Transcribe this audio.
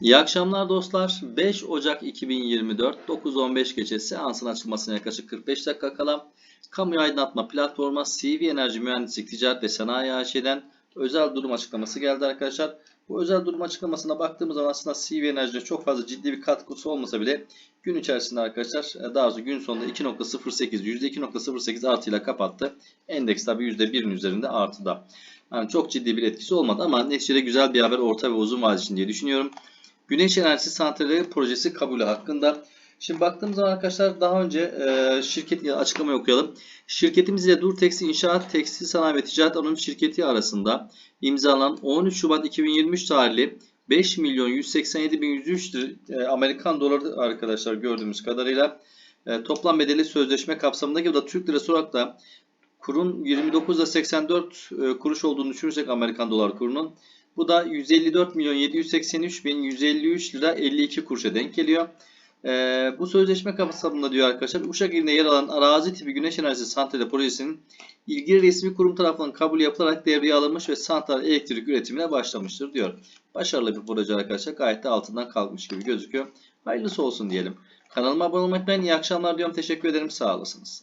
İyi akşamlar dostlar. 5 Ocak 2024 9.15 gece seansın açılmasına yaklaşık 45 dakika kala kamu aydınlatma platforma CV Enerji Mühendislik Ticaret ve Sanayi AŞ'den özel durum açıklaması geldi arkadaşlar. Bu özel durum açıklamasına baktığımız zaman aslında CV Enerji'de çok fazla ciddi bir katkısı olmasa bile gün içerisinde arkadaşlar e, daha doğrusu gün sonunda 2.08 %2.08 artıyla kapattı. Endeks tabi %1'in üzerinde artıda. Yani çok ciddi bir etkisi olmadı ama neticede güzel bir haber orta ve uzun vadeli için diye düşünüyorum. Güneş enerjisi santralleri projesi kabulü hakkında. Şimdi baktığımız zaman arkadaşlar daha önce e, şirket açıklamayı okuyalım. Şirketimiz ile Durtex İnşaat Tekstil Sanayi ve Ticaret Anonim Şirketi arasında imzalanan 13 Şubat 2023 tarihli 5 milyon 187 bin 103 lir- e, Amerikan doları arkadaşlar gördüğümüz kadarıyla e, toplam bedeli sözleşme kapsamındaki bu da Türk lirası olarak da kurun 29.84 e, kuruş olduğunu düşünürsek Amerikan dolar kurunun bu da 154 milyon 783 bin 153 lira 52 kuruşa denk geliyor. Ee, bu sözleşme kapsamında diyor arkadaşlar Uşak ilinde yer alan arazi tipi güneş enerjisi santrali projesinin ilgili resmi kurum tarafından kabul yapılarak devreye alınmış ve santral elektrik üretimine başlamıştır diyor. Başarılı bir proje arkadaşlar gayet de altından kalkmış gibi gözüküyor. Hayırlısı olsun diyelim. Kanalıma abone olmayı unutmayın. İyi akşamlar diyorum. Teşekkür ederim. Sağ olasınız.